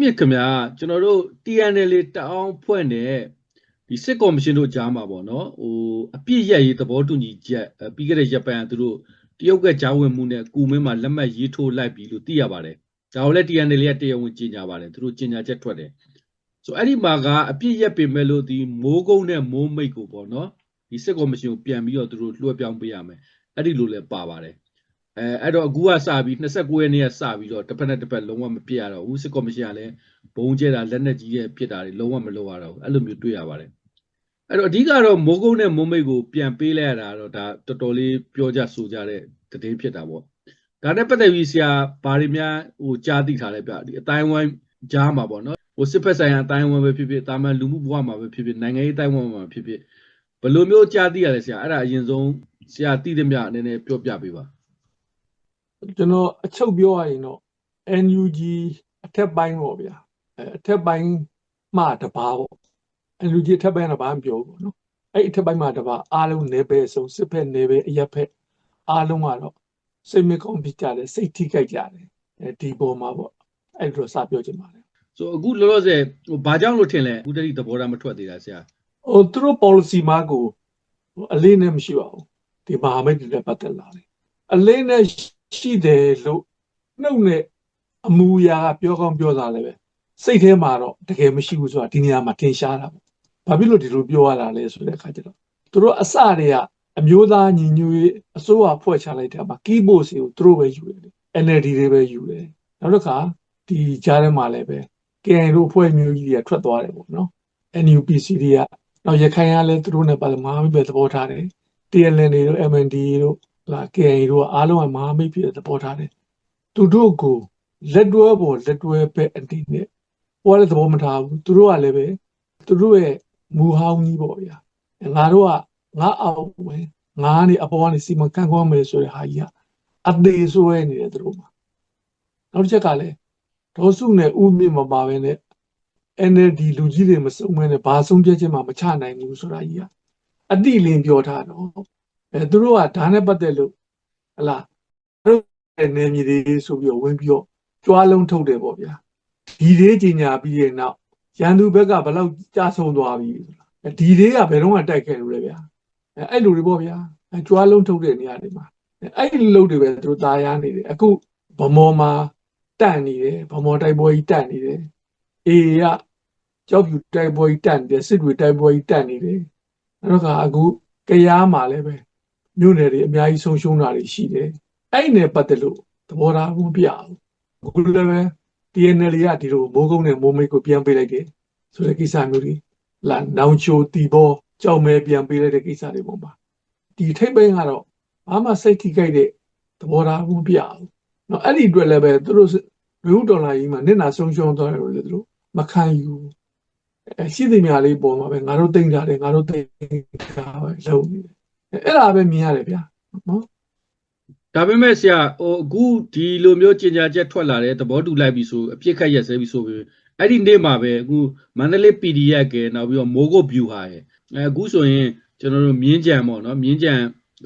မြစ်ခင်ဗျာကျွန်တော်တို့ TNL တအောင်ဖွဲ့နဲ့ဒီစစ်ကော်မရှင်တို့ကြားမှာပေါ့နော်ဟိုအပြစ်ရက်ရေးသဘောတူညီချက်အဲပြီးခဲ့တဲ့ရက်ပိုင်းကသူတို့တရုတ်ကကြားဝင်မှုနဲ့ကုမင်းမှာလက်မှတ်ရေးထိုးလိုက်ပြီလို့သိရပါတယ်ဒါကိုလည်း TNL ကတရားဝင်ကြေညာပါတယ်သူတို့ကြေညာချက်ထွက်တယ်ဆိုအဲ့ဒီမှာကအပြစ်ရက်ပင်မဲ့လို့ဒီမိုးကုန်းနဲ့မိုးမိတ်ကိုပေါ့နော်ဒီစစ်ကော်မရှင်ကိုပြန်ပြီးတော့သူတို့လွှဲပြောင်းပေးရမယ်အဲ့ဒီလိုလည်းပါပါတယ် အဲအဲ့တော့အခုကစပြီး29ရက်နေ့ကစပြီးတော့တစ်ဖက်နဲ့တစ်ဖက်လုံးဝမပြစ်ရတော့ဘူးစစ်ကော်မရှင်ကလည်းဘုံကျဲတာလက်နက်ကြီးရဲ့ဖြစ်တာတွေလုံးဝမလုပ်ရတော့ဘူးအဲ့လိုမျိုးတွေ့ရပါတယ်အဲ့တော့အဓိကတော့မိုးကုန်းနဲ့မိုးမိတ်ကိုပြန်ပေးလိုက်ရတာတော့ဒါတော်တော်လေးပြောကြဆိုကြတဲ့တည်င်းဖြစ်တာပေါ့ဒါနဲ့ပတ်သက်ပြီးဆရာဘာတွေများဟိုကြားသိထားလဲဗျဒီအတိုင်းဝိုင်းကြားမှာပေါ့နော်ဟိုစစ်ဖက်ဆိုင်ရာအတိုင်းဝိုင်းပဲဖြစ်ဖြစ်တာမန်လူမှုဘဝမှာပဲဖြစ်ဖြစ်နိုင်ငံရေးအတိုင်းဝိုင်းမှာဖြစ်ဖြစ်ဘယ်လိုမျိုးကြားသိရလဲဆရာအဲ့ဒါအရင်ဆုံးဆရာသိတဲ့မြအနေနဲ့ပြောပြပေးပါ ကျွန်တော်အချုပ်ပြောရရင်တော့ NUG အထက်ပိုင်းပေါ့ဗျာအဲအထက်ပိုင်းမှတပါပေါ့ NUG အထက်ပိုင်းကဘာမှမပြောဘူးပေါ့နော်အဲ့အထက်ပိုင်းမှတပါအားလုံးနေပဲဆုံးစစ်ဖက်နေပဲအရက်ဖက်အားလုံးကတော့စိတ်မကောင်းဖြစ်ကြတယ်စိတ်ထိခိုက်ကြတယ်အဲဒီပေါ်မှာပေါ့အဲ့လိုစပြောချင်ပါတယ်ဆိုအခုလောလောဆယ်ဟိုဘာကြောင့်လို့ထင်လဲအခုတတိသဘောထားမထွက်သေးတာဆရာဟိုသူတို့ policy မှာကိုဟိုအလေးနဲ့မရှိပါဘူးဒီမဟာမိတ်တွေနဲ့ပတ်သက်လာတယ်အလေးနဲ့ ရှိတယ်လို့နှုတ်နဲ့အမူအရာကပြောကောင်းပြောတာလည်းပဲစိတ်ထဲမှာတော့တကယ်မရှိဘူးဆိုတာဒီနေရာမှာထင်ရှားတာပေါ့ဘာဖြစ်လို့ဒီလိုပြောရတာလဲဆိုတဲ့အခါကျတော့သူတို့အစတွေကအမျိုးသားညီညွတ်ရေးအစိုးရဖွဲ့ချလိုက်တဲ့မှာ keyboard တွေကိုသူတို့ပဲယူတယ် NLD တွေပဲယူတယ်နောက်တစ်ခါဒီကြားထဲမှာလည်းပဲ KN တို့အဖွဲ့မျိုးကြီးတွေကထွက်သွားတယ်ပေါ့နော် NUPC တွေကနောက်ရခိုင်ကလည်းသူတို့နဲ့ပါမဟာမိတ်ပဲသဘောထားတယ် TLN တွေတို့ MND တို့ လာ KN တို့ကအားလုံးကမဟာမိတ်ဖြစ်တဲ့သဘောထားတယ်သူတို့ကိုလက်တွဲပေါ်လက်တွဲပဲအနေနဲ့ဟိုကလည်းသဘောမထားဘူးသူတို့ကလည်းပဲသူတို့ရဲ့မူဟောင်းကြီးပေါ့ဗျာငါတို့ကငါအောက်ပဲငါကနေအပေါ်ကနေစီမံခန့်ခွဲမယ်ဆိုတဲ့ဟာကြီးကအသေးဆွဲနေတယ်သူတို့မှာနောက်တစ်ချက်ကလည်းဒေါ်စုနဲ့ဥမြင့်မပါဘဲနဲ့ NLD လူကြီးတွေမစုံမဲနဲ့ဘာဆုံးဖြတ်ချက်မှမချနိုင်ဘူးဆိုတာကြီးကအတိလင်းပြောထားတော့ အဲသူတို့ကဒါနဲ့ပတ်သက်လို့ဟလာတို့ရဲ့နေမြေတွေဆိုပြီးတော့ဝင်ပြီးတော့ကြွားလုံးထုတ်တယ်ပေါ့ဗျာဒီလေးကြီးညာပြီးရဲ့နောက်ရန်သူဘက်ကဘယ်လောက်ကြာဆုံးသွားပြီဆိုတာဒီလေးကဘယ်တော့မှတိုက်ခဲ့လို့လဲဗျာအဲအဲ့လိုတွေပေါ့ဗျာအဲကြွားလုံးထုတ်တဲ့နေရာတွေမှာအဲ့ဒီလုံတွေပဲသူတို့ตายရနေတယ်အခုဗမော်မှာတန့်နေတယ်ဗမော်တိုက်ပွဲကြီးတန့်နေတယ်အေးရကြောက်ဖြူတိုက်ပွဲကြီးတန့်နေတယ်စစ်တွေတိုက်ပွဲကြီးတန့်နေတယ်အဲ့တော့ကအခုကရားမှာလည်းပဲ မြို့နယ်တွေအများကြီးဆုံးရှုံးတာတွေရှိတယ်အဲ့နဲ့ပတ်သက်လို့သဘောထားမပြဘူးအခုလည်းပဲ TNL ကဒီလိုမိုးကုန်းနဲ့မိုးမိတ်ကိုပြန်ပေးလိုက်တယ်ဆိုတဲ့ကိစ္စမျိုးတွေလာနောင်ချိုတီဘောကြောက်မဲပြန်ပေးလိုက်တဲ့ကိစ္စတွေပေါ့ပါဒီထိပ်ပိုင်းကတော့ဘာမှစိတ်ထိခိုက်တဲ့သဘောထားမပြဘူးเนาะအဲ့ဒီအတွက်လည်းပဲသူတို့လူဒေါ်လာကြီးမှာနစ်နာဆုံးရှုံးသွားတယ်လို့လည်းသူတို့မခံယူအဲရှိသမျှလေးပေါ်မှာပဲငါတို့တိတ်ကြတယ်ငါတို့တိတ်တာပဲလုံးနေတယ် အဲ့ဒါပဲမြင်ရတယ်ဗျာနော်ဒါပေမဲ့ဆရာဟိုအခုဒီလိုမျိုးကြေညာချက်ထွက်လာတဲ့သဘောတူလိုက်ပြီဆိုအပြစ်ခတ်ရက်စဲပြီဆိုပြီးအဲ့ဒီနေ့မှာပဲအခုမန္တလေး PDF ကနောက်ပြီးတော့မိုးကုတ် view ဟာရဲ့အဲအခုဆိုရင်ကျွန်တော်တို့မြင်းကြံပေါ့နော်မြင်းကြံ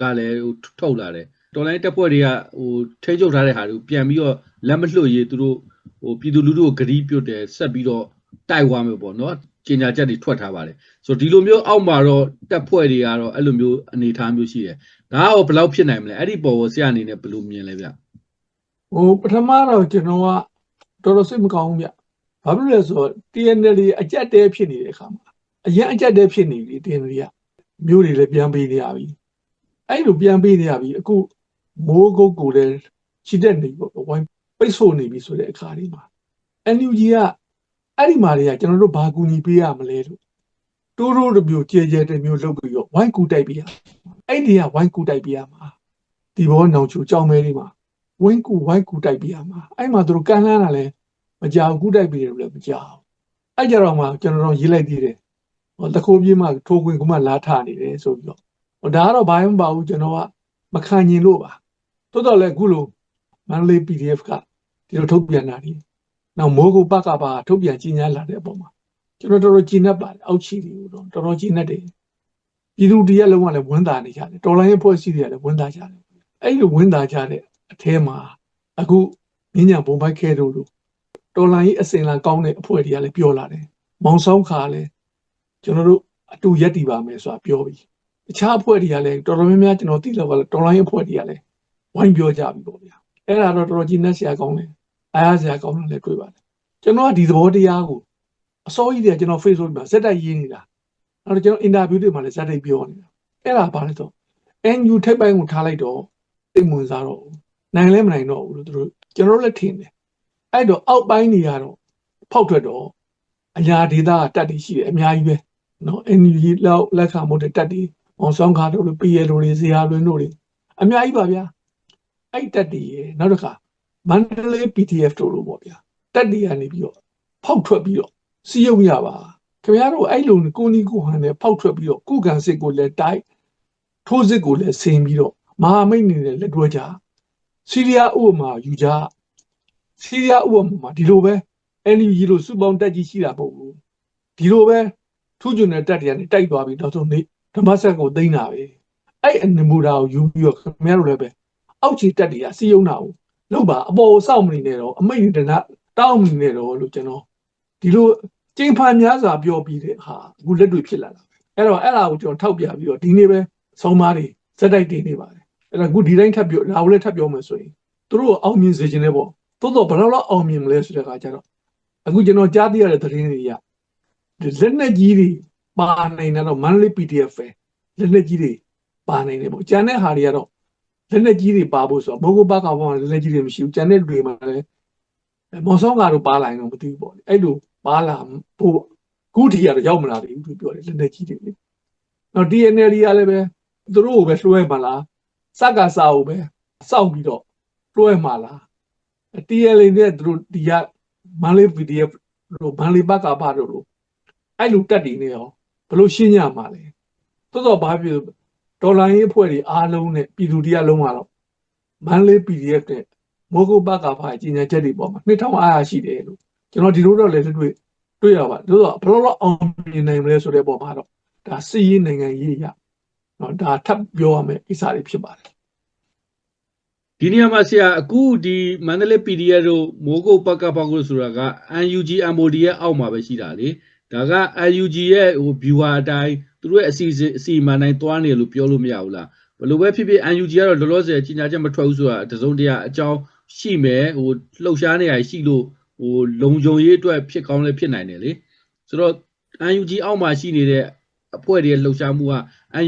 ကလည်းဟိုထုတ်လာတယ်တော်လိုင်းတက်ဖွဲ့တွေကဟိုထိချုပ်ထားတဲ့ဟာတွေကိုပြန်ပြီးတော့လက်မလွတ်ရေးသူတို့ဟိုပြည်သူလူထုကိုဂရီးပြုတ်တယ်ဆက်ပြီးတော့တိုက်သွားမယ်ပေါ့နော် ကြေညာချက်တွေထွက်ထားပါတယ်ဆိုတော့ဒီလိုမျိုးအောက်မှာတော့တက်ဖွဲ့တွေကတော့အဲ့လိုမျိုးအနေအထားမျိုးရှိတယ်ဒါကဘယ်လောက်ဖြစ်နိုင်မလဲအဲ့ဒီပေါ်ကိုဆရာအနေနဲ့ဘယ်လိုမြင်လဲဗျဟိုပထမတော့ကျွန်တော်ကတော်တော်စိတ်မကောင်းဘူးဗျဘာဖြစ်လို့လဲဆိုတော့ TNL အကြက်တဲဖြစ်နေတဲ့အခါမှာအရင်အကြက်တဲဖြစ်နေပြီ TNL ကမျိုးတွေလည်းပြန်ပေးနေရပြီအဲ့လိုပြန်ပေးနေရပြီအခုမိုးကုတ်ကိုလည်းချစ်တဲ့နေပေါ့ဝိုင်းပိတ်ဆို့နေပြီဆိုတဲ့အခါလေးမှာ NUG က အဲ့ဒီမှာတွေကကျွန်တော်တို့ဘာကူညီပေးရမလဲလို့တိုးတိုးတစ်မျိုးကြဲကြဲတစ်မျိုးလုပ်ပြီးတော့ဝိုင်းကူတိုက်ပေးရအဲ့ဒီကဝိုင်းကူတိုက်ပေးရမှာဒီဘောနောင်ချူကြောင်းမဲလေးမှာဝင်းကူဝိုင်းကူတိုက်ပြရမှာအဲ့မှာသူတို့ကန်လန်းတာလဲမကြောက်ကူတိုက်ပြတယ်လို့လည်းမကြောက်အဲ့ကြတော့မှကျွန်တော်တို့ရေးလိုက်သေးတယ်ဟောတခိုးပြေးမှထိုးခွင်ကမှလာထနေတယ်ဆိုပြီးတော့ဟောဒါကတော့ဘာမှမပါဘူးကျွန်တော်ကမခံညင်လို့ပါတိုးတော့လဲအခုလိုမန္တလေး PDF ကဒီလိုထုတ်ပြန်တာဒီ နောက်မိုးကုတ်ပကပါထုတ်ပြန်ကြီးညာလာတဲ့အပေါ်မှာကျွန်တော်တော်တော်ကြည်နပ်ပါတယ်အောက်ချီတွေကိုတော့တော်တော်ကြည်နပ်တယ်ပြည်သူတရက်လုံးကလည်းဝန်တာနေကြတယ်တော်လိုင်းရဲ့ဖွဲ့စည်းတွေကလည်းဝန်တာကြတယ်အဲ့လိုဝန်တာကြတဲ့အထဲမှာအခုမြင်းညာဘုံဘိုက်ခဲတို့လို့တော်လိုင်းကြီးအစင်လာကောင်းတဲ့အဖွဲ့တွေကလည်းပြောလာတယ်မောင်ဆောင်ခါလည်းကျွန်တော်တို့အတူရက်တည်ပါမယ်ဆိုတာပြောပြီးတခြားအဖွဲ့တွေကလည်းတော်တော်များများကျွန်တော်သိလို့ပါလားတော်လိုင်းအဖွဲ့တွေကလည်းဝိုင်းပြောကြပြီပေါ့ဗျာအဲ့ဒါတော့တော်တော်ကြီးနဲ့ဆရာကောင်းတယ် အားရဆရာကောင်းတယ်လည်းတွေ့ပါတယ်ကျွန်တော်ကဒီသဘောတရားကိုအစောကြီးတည်းကကျွန်တော် Facebook မှာစက်တိုက်ရေးနေတာအဲ့တော့ကျွန်တော် interview တွေမှာလည်းစက်တိုက်ပြောနေတာအဲ့ဒါဘာလဲဆို NU ထိပ်ပိုင်းကိုထားလိုက်တော့သိမွန်စားတော့ဘူးနိုင်လဲမနိုင်တော့ဘူးလို့သူတို့ကျွန်တော်တို့လည်းထင်တယ်အဲ့တော့အောက်ပိုင်းတွေကတော့ဖောက်ထွက်တော့အညာဒေတာကတက်တည်ရှိတယ်အများကြီးပဲနော် NU လောက်လက်ခံမို့တဲ့တက်တည်အောင်ဆောင်ခါတို့လို PL တို့တွေဇေယျလွင်တို့တွေအများကြီးပါဗျာအဲ့တက်တည်ရေနောက်တစ်ခါ မန္တလေး PDF တို့လိုပေါ့ဗျာတက်တည်ကနေပြီးတော့ဖောက်ထွက်ပြီးတော့စီးရုံရပါခင်ဗျားတို့အဲ့လိုကိုနီကိုဟန်နဲ့ဖောက်ထွက်ပြီးတော့ကုကံစစ်ကိုလည်းတိုက်ထိုးစစ်ကိုလည်းဆင်ပြီးတော့မဟာမိတ်နေနဲ့လက်တွဲကြစီးရီးယားဥပမာယူကြစီးရီးယားဥပမာမှာဒီလိုပဲ NUG လို့စုပေါင်းတက်ကြီးရှိတာပေါ့ဘူးဒီလိုပဲထူးချွန်တဲ့တက်တွေကနေတိုက်သွားပြီးတော့ဆုံးနေဓမ္မဆက်ကိုသိမ်းတာပဲအဲ့အနမူတာကိုယူပြီးတော့ခင်ဗျားတို့လည်းပဲအောက်ခြေတက်တွေကစီးရုံတာကို လောက်ပါအပေါ်စောင့်မနေနဲ့တော့အမိတ်တနတောင်းမနေနဲ့တော့လို့ကျွန်တော်ဒီလိုကျင်းဖန်များစွာပြောပြီးတဲ့ဟာအခုလက်တွေ့ဖြစ်လာတာပဲအဲ့တော့အဲ့ဒါကိုကျွန်တော်ထောက်ပြပြီးတော့ဒီနေ့ပဲဆုံးမားတွေစက်တိုက်တင်နေပါတယ်အဲ့ဒါအခုဒီတိုင်းထပ်ပြောဒါကိုလည်းထပ်ပြောမယ်ဆိုရင်သူတို့အောင်မြင်စေခြင်းနဲ့ပေါ့တိုးတော့ဘယ်တော့လောက်အောင်မြင်မလဲဆိုတဲ့အခါကျတော့အခုကျွန်တော်ကြားသိရတဲ့သတင်းတွေရလက်နဲ့ကြီးတွေပါနိုင်တယ်တော့မန္တလေး PDF ပဲလက်နဲ့ကြီးတွေပါနိုင်တယ်ပေါ့ကျန်တဲ့ဟာတွေကတော့ လက်နဲ့ကြီးတွေပါဖို့ဆိုတော့မိုးကုတ်ဘက်ကဘောလက်နဲ့ကြီးတွေမရှိဘူးကျန်တဲ့တွေမှာလည်းမော်ဆောင်ကတော့ပါလာရင်တော့မသိဘူးပေါ့အဲ့လိုပါလာဖို့ခုထိကတော့ရောက်မလာသေးဘူးသူပြောတယ်လက်နဲ့ကြီးတွေလေနော် DNL ကလည်းပဲသူတို့ကိုပဲလွှဲမှလားစက်ကစားကိုပဲစောင့်ပြီးတော့လွှဲမှလား TLA နဲ့သူတို့ဒီကမန္တလေး PDF လို့မန္တလေးဘက်ကပါတို့လို့အဲ့လိုတက်တည်နေရောဘလို့ရှင်းရမှာလဲတော်တော်ဘာဖြစ် ဒေါ်လာရေးအဖွဲ့တွေအားလုံးနဲ့ပြည်သူတရားလုံးကတော့မန္တလေး PDF နဲ့မိုးကုတ်ဘက်ကပါကြီးညာချက်တွေပေါ်မှာနှစ်ထောင်အားရရှိတယ်လို့ကျွန်တော်ဒီလိုတော့လည်းတွေ့တွေ့ရပါတို့တော့ဘလို့တော့အောင်မြင်နိုင်မလဲဆိုတဲ့ပုံမှာတော့ဒါစီးရေးနိုင်ငံရေးရနော်ဒါထပ်ပြောရမယ်ကိစ္စတွေဖြစ်ပါတယ်ဒီနေရာမှာဆရာအခုဒီမန္တလေး PDF တို့မိုးကုတ်ပကပကုဆိုတာက UNG MOD ရဲ့အောက်မှာပဲရှိတာလေဒါက UNG ရဲ့ဟို viewer အတိုင်း သူတို့ရဲ့အစီအစဉ်အစီအမံတိုင်းတွားနေလို့ပြောလို့မရဘူးလားဘယ်လိုပဲဖြစ်ဖြစ် UNG ကတော့လောလောဆယ်ကြီးညာချက်မထွက်ဘူးဆိုတာတစုံတရာအကြောင်းရှိမယ်ဟိုလှုပ်ရှားနေရရှိလို့ဟိုလုံခြုံရေးအတွက်ဖြစ်ကောင်းလည်းဖြစ်နိုင်တယ်လေဆိုတော့ UNG အောက်မှာရှိနေတဲ့အဖွဲ့တွေရဲ့လှုပ်ရှားမှုက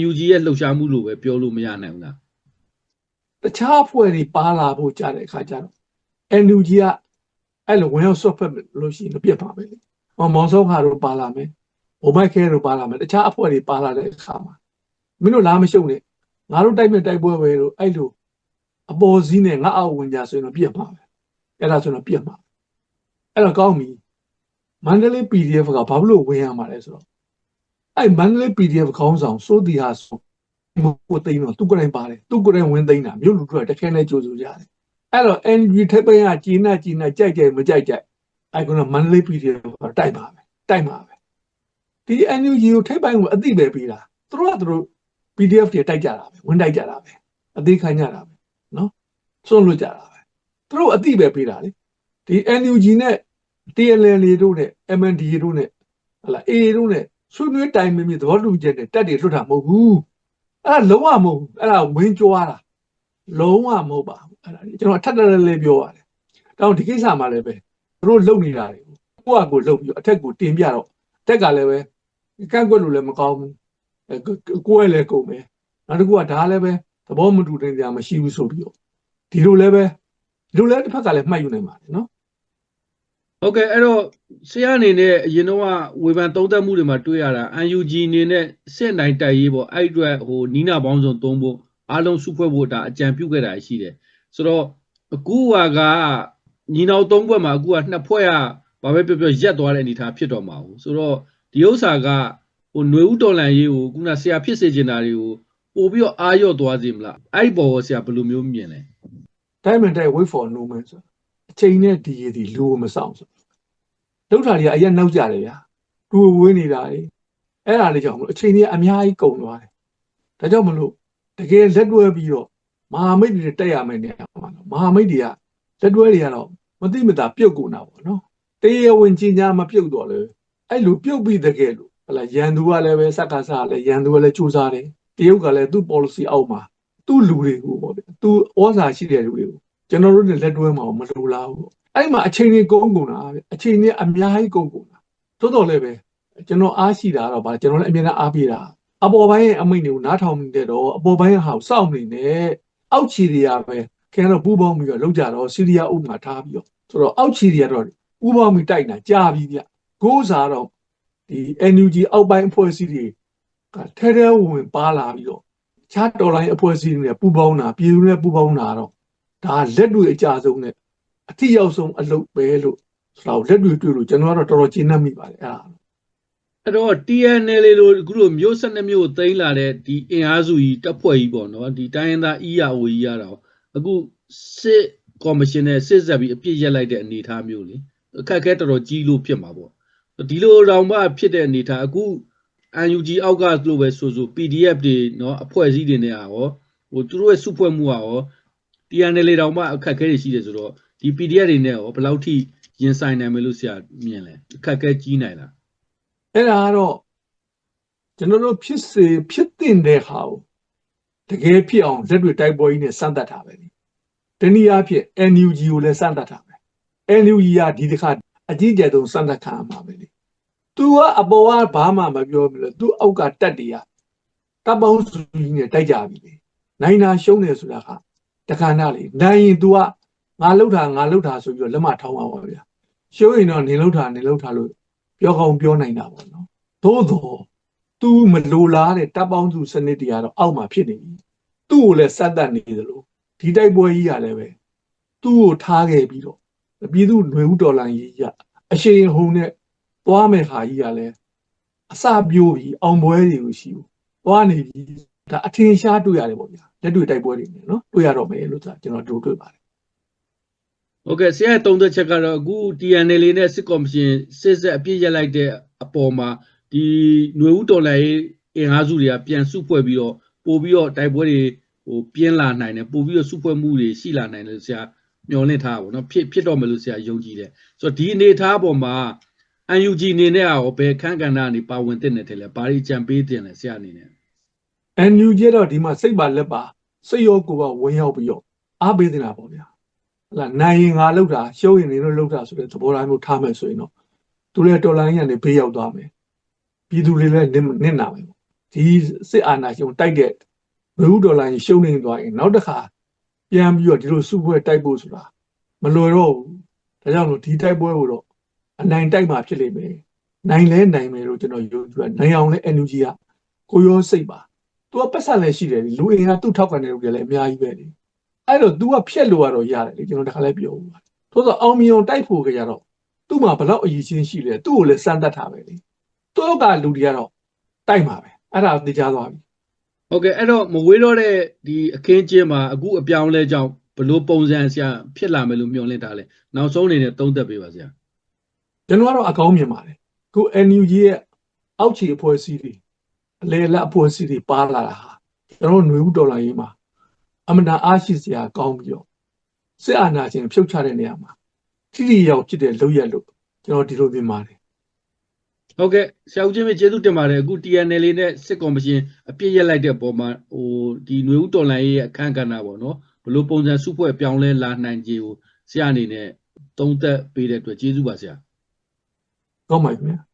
UNG ရဲ့လှုပ်ရှားမှုလို့ပဲပြောလို့မရနိုင်ဘူးလားတခြားအဖွဲ့တွေပါလာဖို့ကြားတဲ့အခါကျတော့ NUG ကအဲ့လိုဝင်ရောက်ဆွတ်ဖက်လို့ရှိရင်ပြတ်ပါပဲလေ။ဟောမောင်စောခါတို့ပါလာမယ်။ ဘုံမိုက်ခဲတို့ပါလာမယ်။တခြားအဖွဲ့တွေပါလာတဲ့အခါမှာမင်းတို့လားမရှုံနဲ့ငါတို့တိုက်မဲ့တိုက်ပွဲပဲလို့အဲ့လိုအပေါ်စည်းနဲ့ငါအောက်ဝင်ကြဆိုရင်တော့ပြတ်ပါပဲ။အဲ့ဒါဆိုတော့ပြတ်ပါအဲ့တော့ကောင်းပြီ။မန္တလေး PDF ကဘာလို့ဝင်ရမှာလဲဆိုတော့အဲ့မန္တလေး PDF ခေါင်းဆောင်စိုးတီဟာဆိုမဟုတ်သိမ်းတော့သူကိုယ်တိုင်ပါတယ်သူကိုယ်တိုင်ဝင်သိမ်းတာမြို့လူထုကတခဲနဲ့ကြိုးဆိုကြတယ်အဲ့တော့ NG ထက်ပိုင်းကจีနာจีနာကြိုက်ကြိုက်မကြိုက်ကြိုက်အဲ့ကောင်မန္တလေးပြည်တယ်တိုက်ပါပဲတိုက်ပါပဲ ဒီ NUG ကိုထက်ပိုင်းကိုအသိပဲပေးတာသူတို့ကသူတို့ PDF တွေတိုက်ကြတာပဲဝင်တိုက်ကြတာပဲအသေးခံကြတာပဲနော်စွန့်လွတ်ကြတာပဲသူတို့အသိပဲပေးတာလေဒီ NUG နဲ့ TLL တို့နဲ့ MND တို့နဲ့ဟလာ A တို့နဲ့ဆွေးနွေးတိုင်မင်းမြေသဘောတူချက်နဲ့တက်တွေလွတ်တာမဟုတ်ဘူးအဲ့ဒါလုံးဝမဟုတ်ဘူးအဲ့ဒါဝင်းကြွားတာလုံးဝမဟုတ်ပါဘူးအဲ့ဒါကျွန်တော်အထက်တလဲလဲပြောပါတယ်တောင်းဒီကိစ္စမှာလည်းပဲသူတို့လုံနေတာတွေကိုယ့်အကိုလုံပြီးအထက်ကိုတင်ပြတော့အထက်ကလည်းပဲ ကန့်ကွက်လို့လည်းမကောင်းဘူးကိုယ်လည်းကုန်မယ်နောက်တစ်ခုကဒါလည်းပဲသဘောမတူတဲ့နေရာမရှိဘူးဆိုပြီးတော့ဒီလိုလည်းပဲဒီလိုလည်းတစ်ဖက်ကလည်းမှတ်ယူနိုင်ပါတယ်နော်ဟုတ်ကဲ့အဲ့တော့ဆရာအနေနဲ့အရင်တော့ဝေဖန်သုံးသပ်မှုတွေမှာတွေ့ရတာ UNG အနေနဲ့စစ်နိုင်တိုက်ရေးပေါ့အဲ့အတွက်ဟိုနီးနာပေါင်းစုံသုံးဖို့အားလုံးစုဖွဲ့ဖို့ဒါအကြံပြုခဲ့တာရှိတယ်ဆိုတော့အခုဟာကညီနောင်သုံးဘွက်မှာအခုကနှစ်ဖွဲ့ကဘာပဲပြောပြောရက်သွားတဲ့အနေအထားဖြစ်တော့မှာဘူးဆိုတော့ ဒီဥစ္စာကဟိုຫນွေဥတော်လန်ရေးကိုခုနဆရာဖြစ်စေချင်တာတွေကိုပို့ပြီးတော့အာရော့သွားစေမလားအဲ့ဒီပေါ်ကိုဆရာဘယ်လိုမျိုးမြင်လဲ diamond day wait for no man ဆိုအချိန်နဲ့ဒီရည်ဒီလူကိုမဆောင်ဆိုလောက်တာတွေကအရင်နောက်ကြတယ်ဗျာတူဝင်းနေတာလေအဲ့ဒါလေးကြောင့်မလို့အချိန်ကြီးအများကြီးကုန်သွားတယ်ဒါကြောင့်မလို့တကယ်လက်တွဲပြီးတော့မဟာမိတ်တွေတက်ရမယ်နေရာမှာမဟာမိတ်တွေကလက်တွဲတွေကတော့မသိမသာပြုတ်ကုန်တာပေါ့နော်တရားဝင်ကြီးညာမပြုတ်တော့လေ အဲ့လိုပြုတ်ပြီးတကယ်လို့ဟလာရန်သူကလည်းပဲစက္ကစကလည်းရန်သူကလည်းစူးစားတယ်တရုတ်ကလည်းသူ့ policy အောက်မှာသူ့လူတွေကိုပေါ့ဗျသူဩဇာရှိတဲ့လူတွေကိုကျွန်တော်တို့နဲ့လက်တွဲမှာမလိုလားဘူးပေါ့အဲ့မှာအချိန်ကြီးကုန်ကုန်တာဗျအချိန်ကြီးအများကြီးကုန်ကုန်တာသို့တော်လည်းပဲကျွန်တော်အားရှိတာတော့ဗာကျွန်တော်လည်းအမြဲတမ်းအားပေးတာအပေါ်ပိုင်းရဲ့အမိန့်တွေကိုနားထောင်နေတဲ့တော့အပေါ်ပိုင်းဟာကိုစောင့်နေနဲ့အောက်ခြေတွေကပဲခင်ဗျားတို့ပူးပေါင်းပြီးတော့လောက်ကြတော့စီးရီးယားအုပ်မှာထားပြီးတော့ဆိုတော့အောက်ခြေတွေကတော့ပူးပေါင်းပြီးတိုက်တာကြာပြီဗျ ကိုးစားတော့ဒီ NUG အောက်ပိုင်းအဖွဲ့အစည်းတွေကထဲထဲဝင်ပါလာပြီးတော့ခြားတော်လိုင်းအဖွဲ့အစည်းတွေနဲ့ပူးပေါင်းတာပြည်သူနဲ့ပူးပေါင်းတာတော့ဒါလက်တွေ့အကြဆုံးနဲ့အထီရောက်ဆုံးအလုပ်ပဲလို့ဆိုတော့လက်တွေ့တွေ့လို့ကျွန်တော်ကတော့တော်တော်ကျဉ်းနှံ့မိပါတယ်အဲ့ဒါအဲ့တော့ TNL လို့အခုလိုမျိုး12မျိုးသိမ်းလာတဲ့ဒီအင်အားစုကြီးတပ်ဖွဲ့ကြီးပေါ့နော်ဒီတိုင်းရင်းသား ERO ကြီးရတာကိုအခုစစ်ကော်မရှင်နဲ့စစ်ဆက်ပြီးအပြစ်ရက်လိုက်တဲ့အနေအထားမျိုးလေအခက်အခဲတော်တော်ကြီးလို့ဖြစ်မှာပေါ့ ဒီလိုတောင်မှဖြစ်တဲ့အနေအထားအခု UNG အောက်ကလို့ပဲဆိုဆို PDF တွေနော်အဖွဲ့အစည်းတွေနဲ့ရောဟိုသူတို့ရဲ့စုဖွဲ့မှုကရော TNL တောင်မှအခက်အခဲတွေရှိတယ်ဆိုတော့ဒီ PDF တွေနဲ့ရောဘယ်လောက်ထိရင်ဆိုင်နိုင်မယ်လို့ဆရာမြင်လဲအခက်အခဲကြီးနိုင်လားအဲ့ဒါကတော့ကျွန်တော်တို့ဖြစ်စေဖြစ်တင်တဲ့ဟာကိုတကယ်ဖြစ်အောင်လက်တွေတိုက်ပွဲကြီးနဲ့စမ်းသပ်တာပဲလေတနည်းအားဖြင့် NUG ကိုလည်းစမ်းသပ်တာပဲ NUG ကဒီတစ်ခါ အကြီးကျယ်ဆုံးစမ်းသပ်ခံရမှာပဲလေသူကအပေါ်ကဘာမှမပြောဘူးလေသူအောက်ကတက်တည်းကတပ်ပေါင်းစုကြီးနဲ့တိုက်ကြပြီလေနိုင်နာရှုံးတယ်ဆိုတာကတခါနာလေနိုင်ရင် तू ကငါလှုပ်တာငါလှုပ်တာဆိုပြီးတော့လက်မထောင်းပါပါဗျာရှုံးရင်တော့နေလှုပ်တာနေလှုပ်တာလို့ပြောကောင်းပြောနိုင်တာပေါ့နော်သို့တော့ तू မလိုလားတဲ့တပ်ပေါင်းစုစနစ်တွေကတော့အောက်မှာဖြစ်နေပြီသူ့ကိုလည်းစက်တက်နေသလိုဒီတိုက်ပွဲကြီးကလည်းပဲသူ့ကိုထားခဲ့ပြီးတော့ ပြည်သူຫນွေဥတော်လိုင်းကြီးကအရှိန်ဟုန်နဲ့သွားမယ်ခါကြီးကလည်းအစပြိုးပြီးအောင်ပွဲတွေကိုရှိဘူးသွားနေပြီဒါအထင်ရှားတွေ့ရတယ်ပေါ့ဗျာလက်တွေ့တိုက်ပွဲတွေနဲ့နော်တွေ့ရတော့မယ်လို့ဆိုတာကျွန်တော်တို့တွေ့ပါတယ် ဟုတ်ကဲ့ဆရာရဲ့သုံးသက်ချက်ကတော့အခု TNL နဲ့စစ်ကော်မရှင်စစ်ဆက်အပြစ်ရက်လိုက်တဲ့အပေါ်မှာဒီຫນွေဦးတော်လှန်ရေးအင်အားစုတွေကပြန်စုဖွဲ့ပြီးတော့ပို့ပြီးတော့တိုက်ပွဲတွေဟိုပြင်းလာနိုင်တယ်ပို့ပြီးတော့စုဖွဲ့မှုတွေရှိလာနိုင်တယ်လို့ဆရာ မျှော်လင့်ထားတာပေါ့နော်ဖြစ်ဖြစ်တော့မယ်လို့ဆရာယုံကြည်တယ်ဆိုတော့ဒီအနေအထားပေါ်မှာ UNG အနေနဲ့ရောဘယ်ခန်းကဏ္ဍကနေပါဝင်တဲ့နယ်တယ်လဲဘာတွေကြံပေးတင်လဲဆရာအနေနဲ့ NUG တော့ဒီမှာစိတ်ပါလက်ပါစိတ်ရောကိုယ်ပါဝင်ရောက်ပြီးတော့အားပေးနေတာပေါ့ဗျာဟလာနိုင်ရင်ငါလောက်တာရှုံးရင်နေလို့လောက်တာဆိုတဲ့သဘောတိုင်းမျိုးထားမယ်ဆိုရင်တော့သူလည်းတော်လိုင်းရနေဘေးရောက်သွားမယ်ပြည်သူတွေလည်းနစ်နစ်နာမယ်ပေါ့ဒီစစ်အာဏာရှင်တိုက်တဲ့ဘယ်ဟုတော်လိုင်းရှုံးနေသွားရင်နောက်တစ်ခါ ပြန်ပြီးတော့ဒီလိုစုဖွဲ့တိုက်ဖို့ဆိုတာမလွယ်တော့ဘူးဒါကြောင့်လို့ဒီတိုက်ပွဲကိုတော့အနိုင်တိုက်မှာဖြစ်လိမ့်မယ်နိုင်လဲနိုင်မယ်လို့ကျွန်တော်ယုံကြည်တယ်နိုင်အောင်လဲ NUG ကကိုရောစိတ်ပါ तू ကပတ်စံလည်းရှိတယ်လေလူအင်ကသူ့ထောက်ခံတဲ့လူတွေလည်းအများကြီးပဲလေအဲ့တော့ तू ကဖြက်လို့ကတော့ရတယ်လေကျွန်တော်တခါလည်းပြောဘူးပါထို့သောအောင်မြင်အောင်တိုက်ဖို့ကြရတော့သူ့မှာဘလောက်အရေးချင်းရှိလဲသူ့ကိုလည်းစမ်းသပ်ထားပဲလေသူ့ကလူတွေကတော့တိုက်မှာပဲအဲ့ဒါသိကြသွားပြီ ဟုတ်ကဲ့အဲ့တော့မဝေးတော့တဲ့ဒီအခင်းကျင်းမှာအခုအပြောင်းလဲကြောင့်ဘလို့ပုံစံဆရာဖြစ်လာမယ်လို့မျှော်လင့်တာလဲနောက်ဆုံးအနေနဲ့သုံးသက်ပေးပါဆရာကျွန်တော်ကတော့အကောင်းမြင်ပါတယ်ခု NUG ရဲ့အောက်ခြေအဖွဲ့အစည်းတွေအလေလက်အဖွဲ့အစည်းတွေပါလာတာဟာကျွန်တော်တို့ຫນွေဦးဒေါ်လာရေးမှာအမနာအားရှိစရာကောင်းပြီးတော့စစ်အာဏာရှင်ဖြုတ်ချတဲ့နေရာမှာထိထိရောက်ဖြစ်တဲ့လုပ်ရက်လို့ကျွန်တော်ဒီလိုမြင်ပါတယ် ဟုတ်ကဲ့ဆရာဦးချင်းမြင့်ကျေးဇူးတင်ပါတယ်အခု TNL နဲ့စစ်ကော်မရှင်အပြစ်ရက်လိုက်တဲ့ပုံမှာဟိုဒီຫນွေဦးတော်လိုင်းရဲ့အခန်းကဏ္ဍပေါ့နော်ဘလို့ပုံစံစုဖွဲ့ပြောင်းလဲလာနိုင်ခြေကိုဆရာအနေနဲ့သုံးသက်ပေးတဲ့အတွက်ကျေးဇူးပါဆရာကောင်းပါပြီခင်ဗျာ